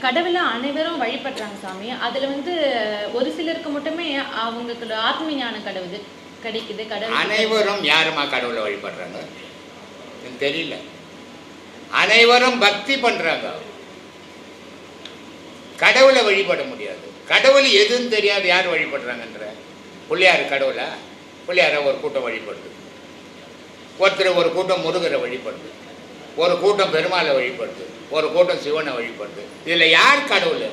கடவுளை அனைவரும் வழிபடுறாங்க சாமி. அதில் வந்து ஒரு சிலருக்கு மட்டுமே அவங்களுக்கு ஆத்ம ஞானம் கடவுது கிடைக்குது கடவுள் அனைவரும் யாருமா கடவுளை வழிபடுறாங்க? எனக்கு தெரியல. அனைவரும் பக்தி பண்றாங்க. கடவுளை வழிபட முடியாது. கடவுள் எதுன்னு தெரியாது யார் வழிபடுறாங்கன்ற. பிள்ளையார் கடவுளா? பிள்ளையார ஒரு கூட்டம் வழிபடுது. ஒருத்தர் ஒரு கூட்டம் முருகரை வழிபடுது. ஒரு கூட்டம் பெருமாளை வழிபடுது ஒரு கூட்டம் சிவனை வழிபடுது. இதுல யார் கடவுள்?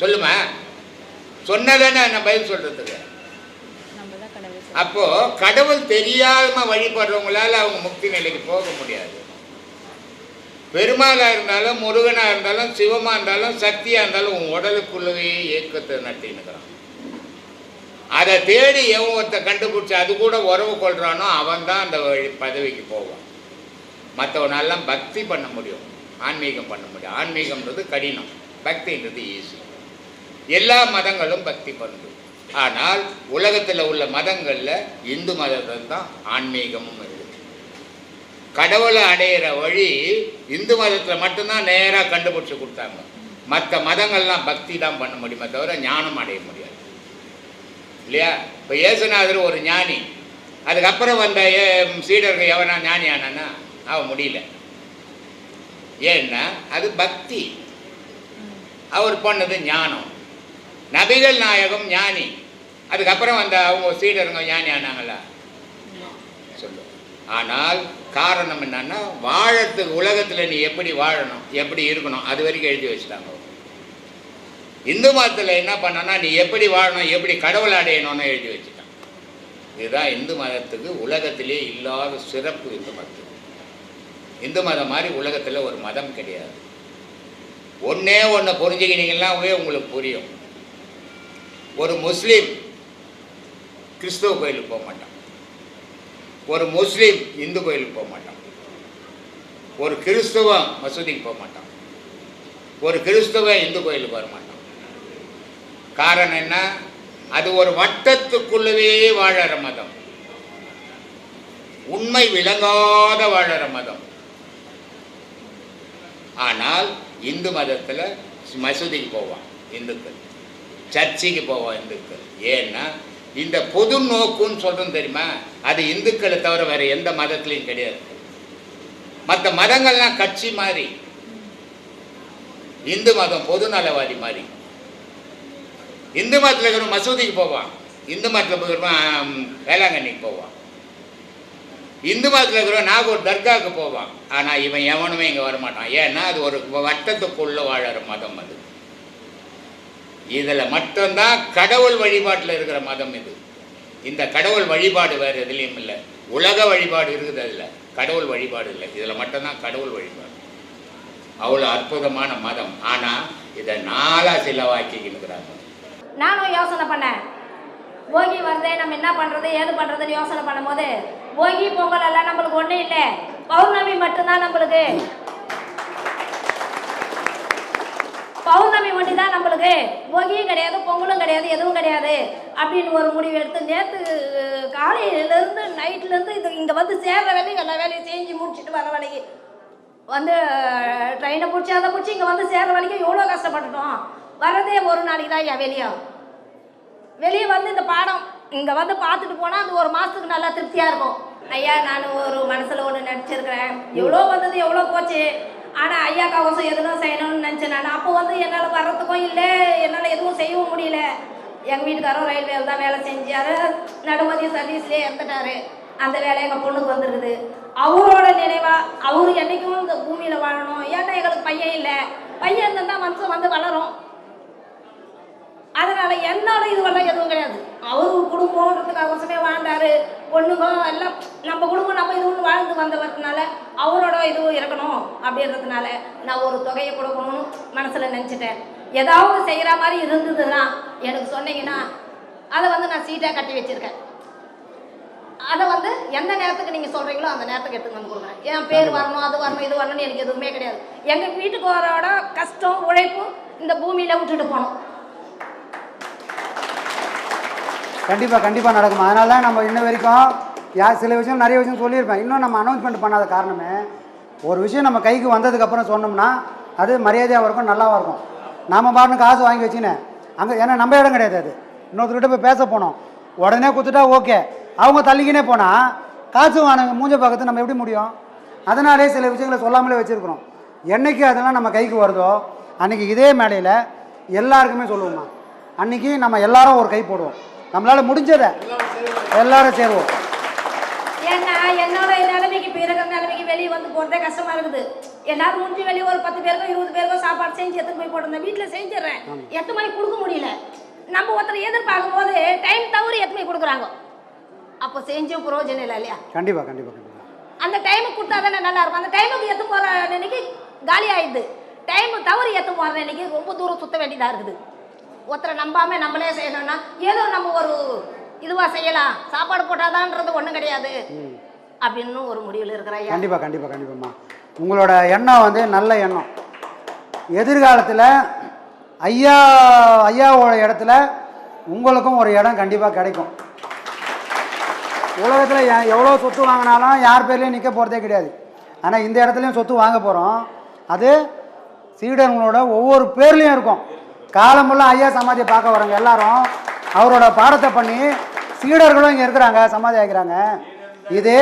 சொல்லுமா? சொன்னதானே நான் பதில் சொல்றதுக்கு? அப்போ கடவுள் தெரியாம வழிபடுறவங்களால அவங்க முக்தி நிலைக்கு போக முடியாது. பெருமாளா இருந்தாலும் முருகனா இருந்தாலும் சிவமா இருந்தாலும் சக்தியா இருந்தாலும் உன் உடலுக்குள்ளவே இயக்கத்தை நடத்தினுக்கிறான் அதை தேடி எவன் ஒருத்த கண்டுபிடிச்சு அது கூட உறவு கொள்றானோ அவன் தான் அந்த பதவிக்கு போவான். மற்றவனாலாம் பக்தி பண்ண முடியும். ஆன்மீகம் பண்ண முடியும். ஆன்மீகம்ன்றது கடினம். பக்தின்றது ஈஸி எல்லா மதங்களும் பக்தி பண்ணுது. ஆனால் உலகத்தில் உள்ள மதங்களில் இந்து மதத்தில் தான் ஆன்மீகமும் இருக்குது கடவுளை அடையிற வழி இந்து மதத்தில் மட்டும்தான் நேராக கண்டுபிடிச்சி கொடுத்தாங்க. மற்ற மதங்கள்லாம் பக்தி தான் பண்ண முடியுமே தவிர ஞானம் அடைய முடியாது. இல்லையா? இப்போ இயேசுநாதர் ஒரு ஞானி. அதுக்கப்புறம் வந்த ஏ- சீடர்கள் எவனா ஞானி ஆனானா அவன் முடியல. ஏன்னா அது பக்தி. அவர் பண்ணது ஞானம். நபிகள் நாயகம் ஞானி. அதுக்கப்புறம் அந்த அவங்க சீடருங்க ஞானி ஆனாங்களா? சொல்லு. ஆனால் காரணம் என்னன்னா வாழத்துக்கு உலகத்தில் நீ எப்படி வாழணும் எப்படி இருக்கணும் அது வரைக்கும் எழுதி வச்சுட்டாங்க இந்து மதத்தில் என்ன பண்ணனா நீ எப்படி வாழணும் எப்படி கடவுள் அடையணும்னு எழுதி வச்சுட்டான் இதுதான் இந்து மதத்துக்கு உலகத்திலே இல்லாத சிறப்பு இந்து மதத்துக்கு. இந்து மதம் மாதிரி உலகத்தில் ஒரு மதம் கிடையாது. ஒன்றே ஒன்று புரிஞ்சுக்கினீங்கன்னாவே உங்களுக்கு புரியும். ஒரு முஸ்லீம் கிறிஸ்துவ கோயிலுக்கு போக மாட்டான். ஒரு முஸ்லீம் இந்து கோயிலுக்கு போக மாட்டான். ஒரு கிறிஸ்துவம் மசூதிக்கு போக மாட்டான். ஒரு கிறிஸ்துவ இந்து கோயிலுக்கு வர மாட்டான். காரணம் என்ன? அது ஒரு வட்டத்துக்குள்ளவே வாழற மதம். உண்மை விளங்காத வாழற மதம். ஆனால் இந்து மதத்தில் மசூதிக்கு போவான் இந்துக்கள். சர்ச்சுக்கு போவான் இந்துக்கள். ஏன்னா இந்த பொது நோக்குன்னு சொல்கிறோம் தெரியுமா? அது இந்துக்களை தவிர வேற எந்த மதத்துலையும் கிடையாது. மற்ற மதங்கள்லாம் கட்சி மாதிரி. இந்து மதம் பொது நலவாதி மாதிரி. இந்து மதத்தில் இருக்கிற மசூதிக்கு போவான். இந்து மதத்தில் இருக்கிறவன் வேளாங்கண்ணிக்கு போவான். இந்து மதத்தில் இருக்கிறவன் நாகூர் தர்காவுக்கு போவான். ஆனால் இவன் எவனுமே இங்கே வரமாட்டான். ஏன்னா அது ஒரு வட்டத்துக்குள்ளே வாழற மதம் அது. இதில் மட்டும்தான் கடவுள் வழிபாட்டில் இருக்கிற மதம் இது. இந்த கடவுள் வழிபாடு வேறு எதுலேயும் இல்லை. உலக வழிபாடு இருக்குது அதில். கடவுள் வழிபாடு இல்லை. இதில் மட்டும்தான் கடவுள் வழிபாடு. அவ்வளோ அற்புதமான மதம். ஆனால் இதை நாளாக சிலவாக்கிக்கிறாங்க நானும் யோசனை பண்ணேன். போகி வருதே நம்ம என்ன பண்ணுறது ஏது பண்ணுறதுன்னு யோசனை பண்ணும்போது போகி பொங்கல் எல்லாம் நம்மளுக்கு ஒன்றும் இல்லை. பௌர்ணமி மட்டும்தான் நம்மளுக்கு. பௌர்ணமி மட்டும் தான் நம்மளுக்கு. போகியும் கிடையாது பொங்கலும் கிடையாது எதுவும் கிடையாது. அப்படின்னு ஒரு முடிவு எடுத்து நேற்று காலையிலேருந்து நைட்லேருந்து இது இங்கே வந்து சேர்ற வேலையும் எல்லா வேலையும் செஞ்சு முடிச்சுட்டு வர வேலைக்கு. வந்து ட்ரெயினை பிடிச்சி அதை பிடிச்சி இங்கே வந்து சேர்ற வரைக்கும் எவ்வளோ கஷ்டப்பட்டுட்டோம். வரதே ஒரு நாளைக்கு தான் ஐயா வெளியே. வெளியே வந்து இந்த பாடம் இங்கே வந்து பார்த்துட்டு போனால் அது ஒரு மாதத்துக்கு நல்லா திருப்தியாக இருக்கும். ஐயா நான் ஒரு மனசில் ஒன்று நடிச்சிருக்கிறேன். எவ்வளோ வந்தது எவ்வளோ போச்சு. ஆனால் ஐயா கவசம் எதுவும் செய்யணும்னு நினச்சேன் நான். அப்போ வந்து என்னால் வர்றதுக்கும் இல்லை என்னால் எதுவும் செய்யவும் முடியல. எங்கள் வீட்டுக்காரரும் ரயில்வேல தான் வேலை செஞ்சார். நடுமதிய சர்வீஸ்லேயே இறந்துட்டாரு. அந்த வேலை எங்கள் பொண்ணுக்கு வந்துருக்குது. அவரோட நினைவாக அவர் என்னைக்கும் இந்த பூமியில் வாழணும். ஏன்னா எங்களுக்கு பையன் இல்லை. பையன் இருந்தால் மனுஷன் வந்து வளரும். அதனால என்னோட இதுவெல்லாம் எதுவும் கிடையாது. அவரு குடும்பம்ன்றதுக்காகவே வாழ்ந்தாரு பொண்ணுங்க எல்லாம் நம்ம குடும்பம் நம்ம இது ஒன்று வாழ்ந்து வந்தவர்னால அவரோட இதுவும் இருக்கணும் அப்படின்றதுனால நான் ஒரு தொகையை கொடுக்கணும்னு மனசில் நினச்சிட்டேன். ஏதாவது செய்கிற மாதிரி இருந்ததுன்னா எனக்கு சொன்னீங்கன்னா அதை வந்து நான் சீட்டாக கட்டி வச்சுருக்கேன். அதை வந்து எந்த நேரத்துக்கு நீங்கள் சொல்கிறீங்களோ அந்த நேரத்துக்கு எடுத்துட்டு வந்து கொடுங்க. என் பேர் வரணும் அது வரணும் இது வரணும்னு எனக்கு எதுவுமே கிடையாது. எங்கள் வீட்டுக்காரோட கஷ்டம் உழைப்பு இந்த பூமியில் விட்டுட்டு போகணும் கண்டிப்பாக கண்டிப்பாக நடக்கும். அதனால தான் நம்ம இன்ன வரைக்கும் யார் சில விஷயம் நிறைய விஷயம் சொல்லியிருப்பேன். இன்னும் நம்ம அனௌன்ஸ்மெண்ட் பண்ணாத காரணமே ஒரு விஷயம் நம்ம கைக்கு வந்ததுக்கப்புறம் சொன்னோம்னா அது மரியாதையாக இருக்கும் நல்லாவும் இருக்கும். நாம் பாருன்னு காசு வாங்கி வச்சுன்னு அங்கே ஏன்னா நம்ம இடம் கிடையாது அது. இன்னொருத்தர்கிட்ட போய் பேச போனோம். உடனே கொடுத்துட்டா ஓகே. அவங்க தள்ளிக்கினே போனால் காசு வாங்க மூஞ்ச பார்க்கறது நம்ம எப்படி முடியும்? அதனாலே சில விஷயங்களை சொல்லாமலே வச்சுருக்குறோம். என்னைக்கு அதெல்லாம் நம்ம கைக்கு வருதோ அன்றைக்கி இதே மேடையில் எல்லாருக்குமே சொல்லுவோம்மா அன்றைக்கி நம்ம எல்லாரும் ஒரு கை போடுவோம். நம்மளால் முடிஞ்சதை எல்லாரும் சேருவோம். ஏன்னா என்னோட நிலைமைக்கு இப்போ இருக்கிற நிலைமைக்கு வெளியே வந்து போகிறதே கஷ்டமா இருக்குது. எல்லாரும் முடிஞ்சு வெளியே ஒரு பத்து பேருக்கோ இருபது பேருக்கோ சாப்பாடு செஞ்சு எடுத்து போய் போட்டிருந்தேன் வீட்டில் செஞ்சிடுறேன். எட்டு மணிக்கு கொடுக்க முடியல. நம்ம ஒருத்தர் எதிர்பார்க்கும் போது டைம் தவறி மணிக்கு கொடுக்குறாங்க. அப்போ செஞ்சும் பிரயோஜனம் இல்லை இல்லையா? கண்டிப்பாக கண்டிப்பாக கண்டிப்பாக அந்த டைமுக்கு கொடுத்தா தானே நல்லா இருக்கும். அந்த டைமுக்கு எத்து போகிற அன்னைக்கு காலி ஆயிடுது. டைம் தவறி எத்து போகிற அன்னைக்கு ரொம்ப தூரம் சுத்த வேண்டியதாக இருக்குது. ஒருத்தரை நம்பாம நம்மளே செய்யணும்னா ஏதோ நம்ம ஒரு இதுவாக செய்யலாம். சாப்பாடு போட்டாதான்றது ஒன்றும் கிடையாது. அப்படின்னு ஒரு முடிவில் இருக்கிற ஐயா. கண்டிப்பாக கண்டிப்பாக கண்டிப்பாம்மா. உங்களோட எண்ணம் வந்து நல்ல எண்ணம். எதிர்காலத்தில் ஐயா ஐயாவோட இடத்துல உங்களுக்கும் ஒரு இடம் கண்டிப்பாக கிடைக்கும். உலகத்தில் எவ்வளோ சொத்து வாங்கினாலும் யார் பேர்லேயும் நிற்க போகிறதே கிடையாது. ஆனால் இந்த இடத்துலையும் சொத்து வாங்க போகிறோம் அது சீடர்களோட ஒவ்வொரு பேர்லேயும் இருக்கும். காலமுள்ள ஐயா சமாதியை பார்க்க வரவங்க எல்லாரும். அவரோட பாடத்தை பண்ணி சீடர்களும் இங்கே இருக்கிறாங்க சமாதி ஆகிறாங்க இது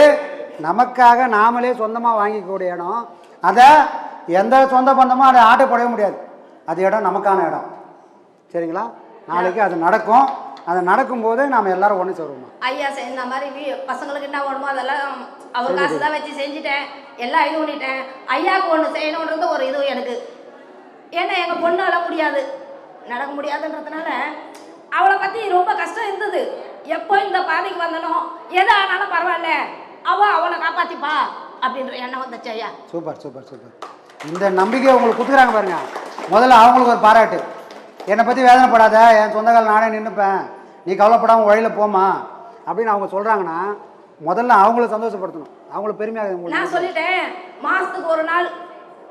நமக்காக நாமளே சொந்தமாக வாங்கிக்கக்கூடிய இடம். அதை எந்த சொந்த பந்தமும் அதை ஆட்டப்படவே முடியாது. அது இடம் நமக்கான இடம். சரிங்களா? நாளைக்கு அது நடக்கும். அது நடக்கும்போது நாம் எல்லாரும் ஒன்று சேருவோம்? ஐயா இந்த மாதிரி பசங்களுக்கு என்ன வேணுமோ அதெல்லாம் அவர் காசு தான் வச்சு செஞ்சுட்டேன். எல்லாம் இது பண்ணிட்டேன். ஐயாவுக்கு ஒன்று செய்யணுன்றது ஒரு இது எனக்கு. ஏன்னா எங்கள் பொண்ணால முடியாது. நடக்க முடியாதுன்றதுனால அவளை பற்றி ரொம்ப கஷ்டம் இருந்தது. எப்போ இந்த பாதைக்கு வந்தனோ எது ஆனாலும் பரவாயில்ல. அவ அவனை காப்பாத்திப்பா அப்படின்ற எண்ணம் வந்துச்சு ஐயா. Super super super. இந்த நம்பிக்கை உங்களுக்கு கொடுக்குறாங்க பாருங்க. முதல்ல அவங்களுக்கு ஒரு பாராட்டு. என்னை பற்றி வேதனைப்படாத என் சொந்த கால் நானே நின்றுப்பேன் நீ கவலைப்படாமல் வழியில் போமா அப்படின்னு அவங்க சொல்கிறாங்கன்னா முதல்ல அவங்கள சந்தோஷப்படுத்தணும். அவங்கள பெருமையாக நான் சொல்லிட்டேன் மாசத்துக்கு ஒரு நாள்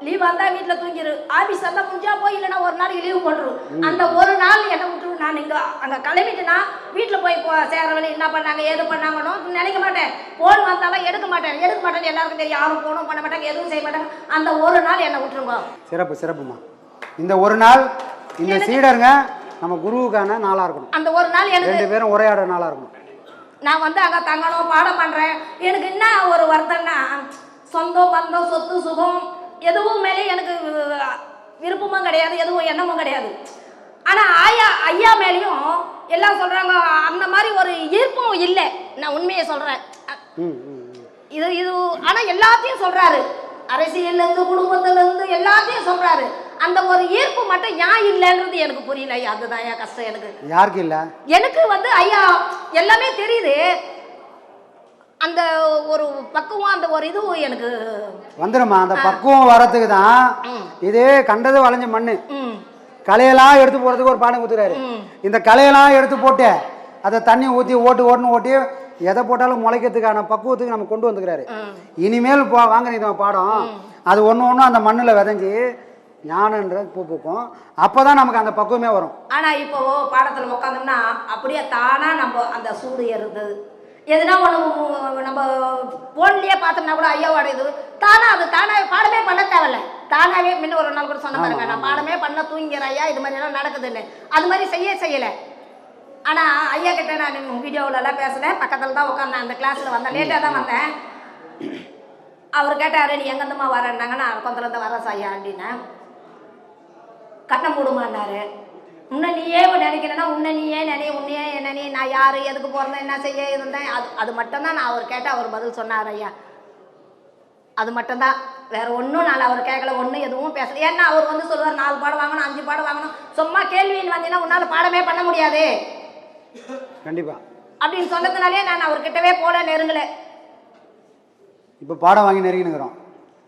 லீவ் வந்தா வீட்ல தூங்கிரு. ஆபீஸ் வந்தா முடிஞ்சா போய் இல்லைன்னா ஒரு நாளைக்கு லீவ் போட்டுரு. அந்த ஒரு நாள் என்ன விட்டுரு? நான் இங்க அங்க கிளம்பிட்டுனா வீட்டுல போய் சேர வேலை என்ன பண்ணாங்க ஏது பண்ணாங்கன்னு நினைக்க மாட்டேன். போன் வந்தாலும் எடுக்க மாட்டேன். எடுக்க மாட்டேன் எல்லாருக்கும் தெரியும். யாரும் போனும் பண்ண மாட்டாங்க எதுவும் செய்ய மாட்டாங்க. அந்த ஒரு நாள் என்ன விட்டுருங்க. சிறப்பு சிறப்புமா இந்த ஒரு நாள் இந்த சீடருங்க நம்ம குருவுக்கான நாளாக இருக்கணும். அந்த ஒரு நாள் எனக்கு ரெண்டு பேரும் உரையாடுற நாளாக இருக்கணும். நான் வந்து அங்கே தங்கணும் பாடம் பண்ணுறேன் எனக்கு என்ன ஒரு வருத்தம்னா சொந்தம் பந்தம் சொத்து சுகம் எதுவும் மேலே எனக்கு விருப்பமும் கிடையாது எதுவும் எண்ணமும் கிடையாது. ஆனால் ஆயா ஐயா மேலேயும் எல்லாம் சொல்கிறாங்க அந்த மாதிரி ஒரு ஈர்ப்பும் இல்லை. நான் உண்மையை சொல்கிறேன். இது இது ஆனால் எல்லாத்தையும் சொல்கிறாரு அரசியல்லேருந்து குடும்பத்துலேருந்து எல்லாத்தையும் சொல்கிறாரு அந்த ஒரு ஈர்ப்பு மட்டும் ஏன் இல்லைன்றது எனக்கு புரியல ஐயா. அதுதான் ஐயா கஷ்டம் எனக்கு. யாருக்கு இல்லை? எனக்கு வந்து ஐயா எல்லாமே தெரியுது. அந்த ஒரு பக்குவம் அந்த ஒரு இதுவும் எனக்கு வந்துடும்மா அந்த பக்குவம் வரத்துக்கு தான் இதே கண்டது வளைஞ்ச மண்ணு. ம். களையெல்லாம் எடுத்து போகிறதுக்கு ஒரு பானை ஊற்றுறாரு ம். இந்த களையெல்லாம் எடுத்து போட்டு அதை தண்ணி ஊற்றி ஓட்டு ஓட்டுன்னு ஓட்டி எதை போட்டாலும் முளைக்கிறதுக்கான பக்குவத்துக்கு நம்ம கொண்டு வந்துக்கிறாரு. இனிமேல் போ வாங்க இது பாடம். அது ஒன்று ஒன்றும் அந்த மண்ணில் விதைஞ்சி ஞானன்ற பூ பூக்கும். அப்போ தான் நமக்கு அந்த பக்குவமே வரும். ஆனா இப்போ பாடத்துல உட்காந்தோம்னா அப்படியே தானா நம்ம அந்த சூடு ஏறுது எதுனா ஒன்று நம்ம ஃபோன்லேயே பார்த்தோம்னா கூட ஐயோ இது தானாக அது தானா பாடமே பண்ண தேவையில்ல. தானாகவே முன்ன ஒரு நாள் கூட சொன்ன பாருங்க நான் பாடமே பண்ண தூங்கிறேன் ஐயா இது மாதிரிலாம் நடக்குதுன்னு. அது மாதிரி செய்ய செய்யலை. ஆனால் ஐயா கிட்ட நான் வீடியோவிலலாம் பேசுனேன். பேசினேன் தான் உட்காந்தேன் அந்த கிளாஸில் வந்தேன். லேட்டாக தான் வந்தேன். அவர் கேட்டார் நீ எங்கேருந்துமா வரேன்னாங்க நான் பக்கத்துலேருந்து வரேன் ஐயா அப்படின்னேன். கண்ணை மூடுமான்னாரு உன்னை நீயே நினைக்கிறேன்னா உன்னை நீயே நினை உன்னையே நினை நான் யார் எதுக்கு பிறந்தேன் என்ன செய்ய இருந்தேன் அது அது மட்டும்தான் நான் அவர் கேட்ட அவர் பதில் சொன்னார் ஐயா. அது மட்டும்தான். வேற ஒன்றும் நான் அவர் கேட்கல ஒன்றும் எதுவும் பேசல. ஏன்னா அவர் வந்து சொல்லுவார் நாலு பாடம் வாங்கணும் அஞ்சு பாடம் வாங்கணும். சும்மா கேள்வின்னு வந்தீங்கன்னா உன்னால் பாடமே பண்ண முடியாது. கண்டிப்பாக அப்படின்னு சொன்னதுனாலே நான் அவர்கிட்டவே போல நெருங்கல. இப்போ பாடம் வாங்கி நெருங்கினுக்கிறோம்.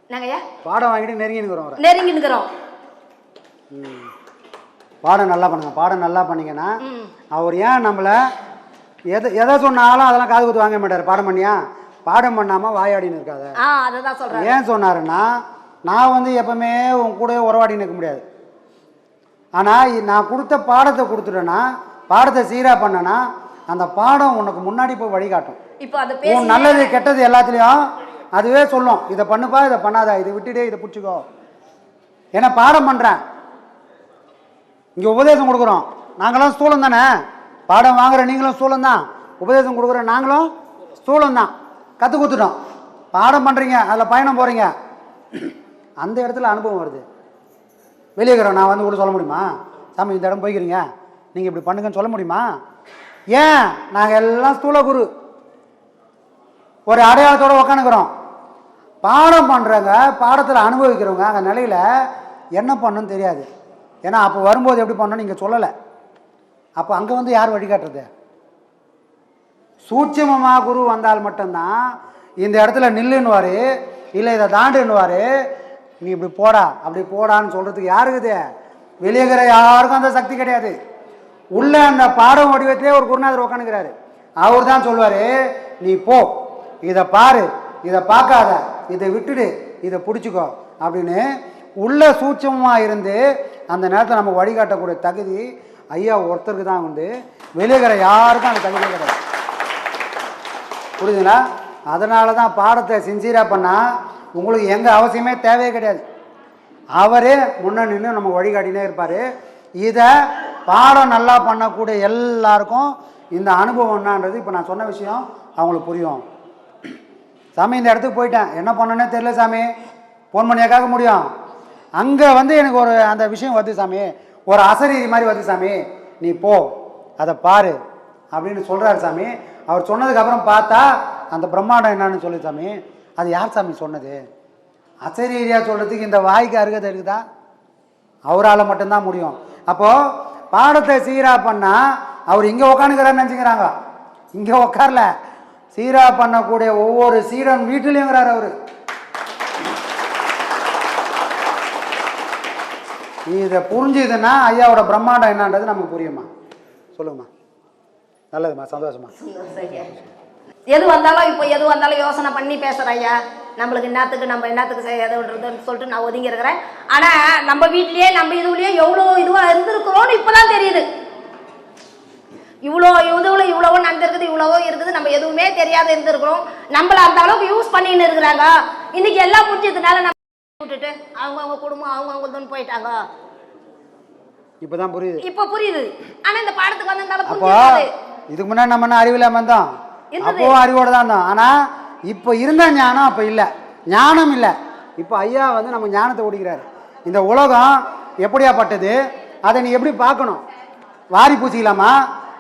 நாங்கய்யா பாடம் வாங்கிட்டு நெருங்கினுக்கிறோம் அவரை. நெருங்கி நிற்கிறோம் பாடம் நல்லா பண்ணுங்க. பாடம் நல்லா பண்ணீங்கன்னா அவர் ஏன் நம்மளை எதை எதை சொன்னாலும் அதெல்லாம் காது குத்து வாங்க மாட்டார். பாடம் பண்ணியா? பாடம் பண்ணாமல் வாயாடின்னு இருக்காத. சொல்கிறேன் ஏன் சொன்னாருன்னா நான் வந்து எப்பவுமே உன் கூட உறவாடி நிற்க முடியாது. ஆனால் நான் கொடுத்த பாடத்தை கொடுத்துட்டேன்னா பாடத்தை சீராக பண்ணேன்னா அந்த பாடம் உனக்கு முன்னாடி போய் வழிகாட்டும். இப்போ அது உன் நல்லது கெட்டது எல்லாத்துலேயும் அதுவே சொல்லும். இதை பண்ணுப்பா இதை பண்ணாத இதை விட்டுடு இதை பிடிச்சிக்கோ. ஏன்னா பாடம் பண்ணுறேன் இங்கே உபதேசம் கொடுக்குறோம். நாங்களாம் ஸ்தூலம் தானே? பாடம் வாங்குற நீங்களும் ஸ்தூலம் தான். உபதேசம் கொடுக்குற நாங்களும் ஸ்தூலம் தான். கற்றுக் கொடுத்துட்டோம். பாடம் பண்ணுறீங்க அதில் பயணம் போகிறீங்க அந்த இடத்துல அனுபவம் வருது. வெளியே இருக்கிறோம் நான் வந்து கூட சொல்ல முடியுமா? சாமி இந்த இடம் போய்க்கிறீங்க. நீங்கள் இப்படி பண்ணுங்கன்னு சொல்ல முடியுமா? ஏன்? நாங்கள் எல்லாம் ஸ்தூல குரு. ஒரு அடையாளத்தோடு உக்காந்துக்கிறோம். பாடம் பண்ணுறவங்க பாடத்தில் அனுபவிக்கிறவங்க அந்த நிலையில் என்ன பண்ணுன்னு தெரியாது. ஏன்னா அப்போ வரும்போது எப்படி பண்ணணும்னு நீங்கள் சொல்லலை. அப்போ அங்கே வந்து யார் வழிகாட்டுறது? சூட்சமமாக குரு வந்தால் மட்டும்தான் இந்த இடத்துல நில்லுன்னுவார் இல்லை இதை தாண்டுன்னுவார் நீ இப்படி போடா அப்படி போடான்னு சொல்கிறதுக்கு யாருக்குது வெளியே இருக்கிற யாருக்கும் அந்த சக்தி கிடையாது. உள்ள அந்த பாடம் வடிவத்திலே ஒரு குருநாதர் உட்காந்துக்கிறாரு அவர் தான் சொல்லுவார் நீ போ இதை பாரு இதை பார்க்காத இதை விட்டுடு இதை பிடிச்சிக்கோ அப்படின்னு உள்ள சூட்சமாக இருந்து அந்த நேரத்தில் நம்ம வழிகாட்டக்கூடிய தகுதி ஐயா ஒருத்தருக்கு தான் உண்டு. வெளியே யாருக்கும் அந்த தகுதியே கிடையாது. புரியுதுங்களா? அதனால தான் பாடத்தை சின்சியராக பண்ணால் உங்களுக்கு எங்கள் அவசியமே தேவையே கிடையாது. அவரே முன்ன நின்று நம்ம வழிகாட்டினே இருப்பார். இதை பாடம் நல்லா பண்ணக்கூடிய எல்லாருக்கும் இந்த அனுபவம் என்னன்றது இப்போ நான் சொன்ன விஷயம் அவங்களுக்கு புரியும். சாமி இந்த இடத்துக்கு போயிட்டேன். என்ன பண்ணனே தெரியல சாமி. ஃபோன் பண்ணியாக்காக முடியும். அங்கே வந்து எனக்கு ஒரு அந்த விஷயம் வருது சாமி. ஒரு அசரீதி மாதிரி வருது சாமி. நீ போ அதை பாரு அப்படின்னு சொல்கிறாரு சாமி. அவர் சொன்னதுக்கப்புறம் பார்த்தா அந்த பிரம்மாண்டம் என்னன்னு சொல்லு சாமி. அது யார் சாமி சொன்னது? அசரீரியாக சொல்கிறதுக்கு இந்த வாய்க்கு அருகதை இருக்குதா? அவரால் மட்டும்தான் முடியும். அப்போது பாடத்தை சீராக பண்ணால் அவர் இங்கே உக்காந்துக்கிறான்னு நினச்சிக்கிறாங்க. இங்கே உட்காரல சீராக பண்ணக்கூடிய ஒவ்வொரு சீடன் வீட்டிலையுங்கிறார் அவர். இதை புரிஞ்சுதுன்னா ஐயாவோட பிரம்மாண்டம் என்னன்றது நமக்கு புரியுமா சொல்லுங்கம்மா. நல்லதுமா சந்தோஷமா எது வந்தாலும் இப்போ எது வந்தாலும் யோசனை பண்ணி பேசுகிறேன் ஐயா. நம்மளுக்கு என்னத்துக்கு நம்ம என்னத்துக்கு செய்ய எதுன்றதுன்னு சொல்லிட்டு நான் ஒதுங்கி இருக்கிறேன். ஆனால் நம்ம வீட்லயே நம்ம இதுலேயே எவ்வளோ இதுவாக இருந்திருக்கிறோம்னு இப்போ தான் தெரியுது. இவ்வளோ இதுவில் இவ்வளவோ நடந்திருக்குது இவ்வளவோ இருக்குது. நம்ம எதுவுமே தெரியாத இருந்திருக்கிறோம். நம்மள அந்த அளவுக்கு யூஸ் பண்ணின்னு இருக்கிறாங்க. இன்னைக்கு எல்லாம் முடிஞ்சதுனால நம்ம விட்டுட்டு அவங்கவுங்க குடும்பம் அவங்கவுங்கன்னு போயிட்டாங்க. இப்போ தான் புரியுது. இப்போ புரியுது. ஆனா இந்த பாடத்துக்கு வந்ததுனால அப்போ இதுக்கு முன்னாடி நம்ம என்ன அறிவில்லாம இருந்தோம் இருந்தது. அப்போவும் அறிவோட தான் இருந்தோம். ஆனால் இப்போ இருந்த ஞானம் அப்போ இல்லை. ஞானம் இல்லை. இப்போ ஐயா வந்து நம்ம ஞானத்தை ஓடிக்கிறாரு இந்த உலகம் எப்படியாப்பட்டது அதை நீ எப்படி பார்க்கணும்? வாரி பூசிக்கலாமா?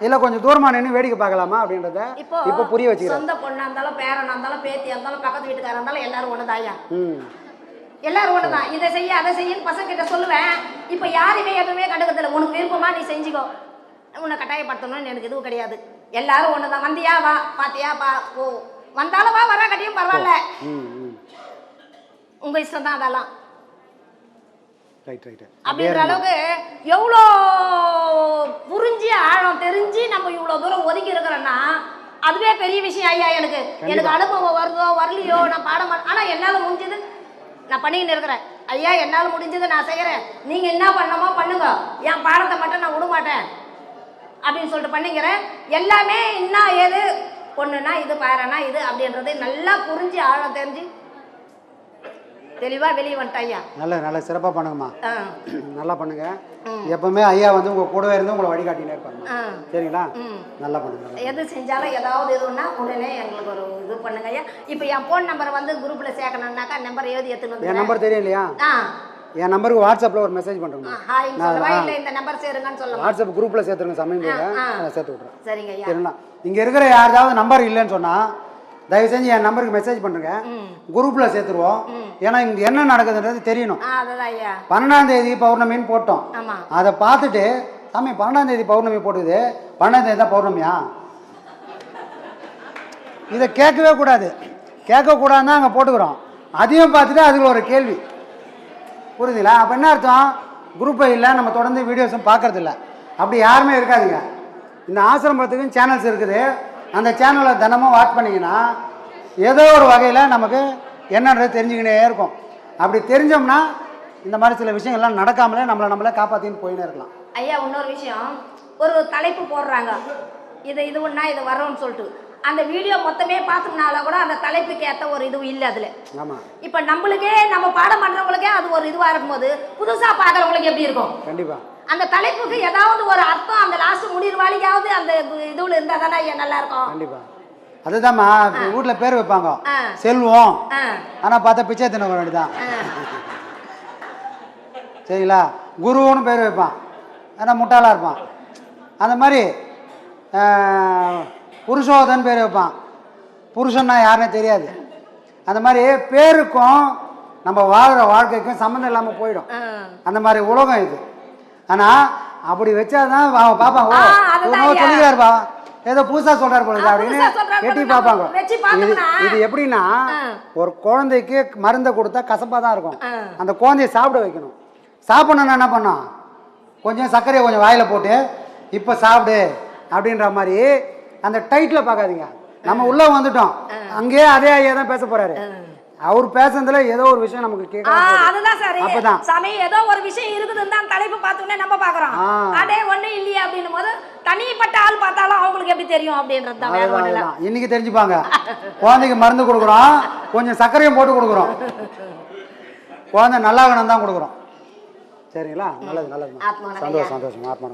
இல்லை கொஞ்சம் தூரமாக நின்று வேடிக்கை பார்க்கலாமா அப்படின்றத இப்போ இப்போ புரிய வச்சுக்கிறேன் சொந்த பொண்ணா இருந்தாலும் பேரனா இருந்தாலும் பேத்தியா இருந்தாலும் பக்கத்து வீட்டுக்காரா இருந்தாலும் எல்லாரும் ஒண்ணுதாயா ம். எல்லாரும் ஒண்ணுதான். இதை செய்ய அதை செய்யன்னு பசங்க கிட்ட சொல்லுவேன். இப்போ யாருமே எதுவுமே கண்டுக்கிறது இல்லை உனக்கு விருப்பமா நீ செஞ்சுக்கோ. உன்னை கட்டாயப்படுத்தணும்னு எனக்கு எதுவும் கிடையாது. எல்லாரும் ஒண்ணுதான். வந்தியா வா. பாத்தியா? பா. ஓ வந்தாலும் வா. வரா கட்டியும் பரவாயில்ல. உங்க இஷ்டம் தான் அதெல்லாம் அப்படின்ற அளவுக்கு எவ்வளோ புரிஞ்சு ஆழம் தெரிஞ்சு நம்ம இவ்வளோ தூரம் ஒதுங்கி இருக்கிறோன்னா அதுவே பெரிய விஷயம் ஐயா எனக்கு. எனக்கு அனுபவம் வருதோ வரலையோ நான் பாடம் பண்ண- ஆனா என்னால் முடிஞ்சது நான் பண்ணிக்கின்னு இருக்கிறேன். ஐயா என்னால் முடிஞ்சதை நான் செய்கிறேன் நீங்கள் என்ன பண்ணணுமோ பண்ணுங்க. என் பாடத்தை மட்டும் நான் விட மாட்டேன் அப்படின்னு சொல்லிட்டு பண்ணிக்கிறேன். எல்லாமே என்ன ஏது பொண்ணுன்னா இது பாருனா இது அப்படின்றது நல்லா புரிஞ்சு ஆழம் தெரிஞ்சு தெளிவாக வெளியே வந்துட்டேன் ஐயா. நல்ல நல்ல சிறப்பாக பண்ணுங்கம்மா. நல்லா பண்ணுங்க. எப்பவுமே ஐயா வந்து உங்கள் கூடவே இருந்து உங்களை வழிகாட்டினே இருப்பாங்க சரிங்களா? நல்லா பண்ணுங்க எது செஞ்சாலும் ஏதாவது இதுன்னா உடனே எங்களுக்கு ஒரு இது பண்ணுங்க ஐயா. இப்போ என் ஃபோன் நம்பரை வந்து குரூப்பில் சேர்க்கணும்னாக்கா நம்பர் எழுதி எடுத்துன்னு என் நம்பர் தெரியும் இல்லையா என் நம்பருக்கு வாட்ஸ்அப்பில் ஒரு மெசேஜ் இல்லை இந்த நம்பர் சேருங்கன்னு சொல்லலாம் வாட்ஸ்அப் குரூப்பில் சேர்த்துருங்க சமயம் சேர்த்து விட்றேன் சரிங்க சரிங்களா? இங்கே இருக்கிற யாராவது நம்பர் இல்லைன்னு சொன்னால் தயவு செஞ்சு என் நம்பருக்கு மெசேஜ் பண்ணுங்க ம். குரூப்பில் சேர்த்துருவோம். ஏன்னா இங்கே என்ன நடக்குதுன்றது தெரியணும். பன்னெண்டாம் தேதி பௌர்ணமின்னு போட்டோம். அதை பார்த்துட்டு சாமி பன்னெண்டாம் தேதி பௌர்ணமி போட்டுது பன்னெண்டாம் தேதி தான் பௌர்ணமியா? இதை கேட்கவே கூடாது. கேட்கக்கூடாதுன்னு தான் அங்கே போட்டுக்கிறோம். அதையும் பார்த்துட்டு அதுக்கு ஒரு கேள்வி. புரியுதுங்களா? அப்போ என்ன அர்த்தம்? குரூப்பை இல்லை நம்ம தொடர்ந்து வீடியோஸும் பார்க்கறதில்ல. அப்படி யாருமே இருக்காதுங்க. இந்த ஆசிரமத்துக்கும் சேனல்ஸ் இருக்குது. அந்த சேனலை தினமும் வாட்ச் பண்ணிங்கன்னா ஏதோ ஒரு வகையில் நமக்கு என்னன்றது தெரிஞ்சுக்கினே இருக்கும். அப்படி தெரிஞ்சோம்னா இந்த மாதிரி சில விஷயங்கள்லாம் நடக்காமலே நம்மளை நம்மளே காப்பாற்றின்னு போயினே இருக்கலாம். ஐயா இன்னொரு விஷயம். ஒரு தலைப்பு போடுறாங்க. இது இது ஒன்றா இது வரோன்னு சொல்லிட்டு. அந்த வீடியோ மொத்தமே பார்த்தோம்னால கூட அந்த தலைப்புக்கு ஏற்ற ஒரு இதுவும் இல்லை அதில். ஆமாம் இப்போ நம்மளுக்கே நம்ம பாடம் பண்ணுறவங்களுக்கே அது ஒரு இதுவாக இருக்கும்போது புதுசாக பார்க்குறவங்களுக்கு எப்படி இருக்கும்? கண்டிப்பாக அந்த தலைப்புக்கு ஏதாவது ஒரு அர்த்தம் அந்த லாஸ்ட் முடிகிற வாலிக்காவது அந்த இதுவில் இருந்தால் தானே ஐயா நல்லா இருக்கும். கண்டிப்பாக அதுதாம்மா வீட்டில் பேர் வைப்பாங்க. செல்வம். ஆனால் பார்த்தா பிச்சை தின வேண்டியதான். சரிங்களா? குருன்னு பேர் வைப்பான். ஆனால் முட்டாளாக இருப்பான். அந்த மாதிரி புருஷோதன் பேர் வைப்பான். புருஷன்னா யாருன்னே தெரியாது. அந்த மாதிரி பேருக்கும் நம்ம வாழ்கிற வாழ்க்கைக்கும் சம்மந்தம் இல்லாமல் போயிடும். அந்த மாதிரி உலகம் இது. ஆனால் அப்படி வச்சாதான் ஐயா. சொல்லிக்கிறாருப்பா. ஏதோ புதுசாக சொல்கிறார் போல அப்படின்னு புதுசா சொல்றாரு எட்டி பார்ப்பாங்க இது இது எப்படின்னா. ஒரு குழந்தைக்கு மருந்தை கொடுத்தா கசப்பாக தான் இருக்கும். அந்த குழந்தைய சாப்பிட வைக்கணும். சாப்பிடணும்னா என்ன பண்ணோம் கொஞ்சம் சர்க்கரையை கொஞ்சம் வாயில போட்டு இப்போ சாப்பிடு அப்படின்ற மாதிரி அந்த டைட்டில் பார்க்காதீங்க. நம்ம உள்ள வந்துட்டோம். அங்கேயே அதே ஐயா தான் பேச போறாரு. அவர் பேசுனதுல ஏதோ ஒரு விஷயம் நமக்கு ஆ, கேட்க அதுதான் சார். அப்பதான். சாமி ஏதோ ஒரு விஷயம் இருக்குதுன்னு தான் தலைப்பு பார்த்தோன்னே நம்ம பார்க்குறோம். ஆ. அதே ஒன்றும் இல்லையா அப்படின்னும் போது தனிப்பட்ட ஆள் பார்த்தாலும் அவங்களுக்கு எப்படி தெரியும் அப்படின்றது தான் வேற அதுதான். இன்னைக்கு தெரிஞ்சுப்பாங்க. குழந்தைக்கு மருந்து கொடுக்குறோம். கொஞ்சம் சர்க்கரையும் போட்டு கொடுக்குறோம். குழந்தை நல்லா வேணும் தான் கொடுக்குறோம். சரிங்களா? நல்லது நல்லது. சந்தோஷம் சந்தோஷம். ஆத்மா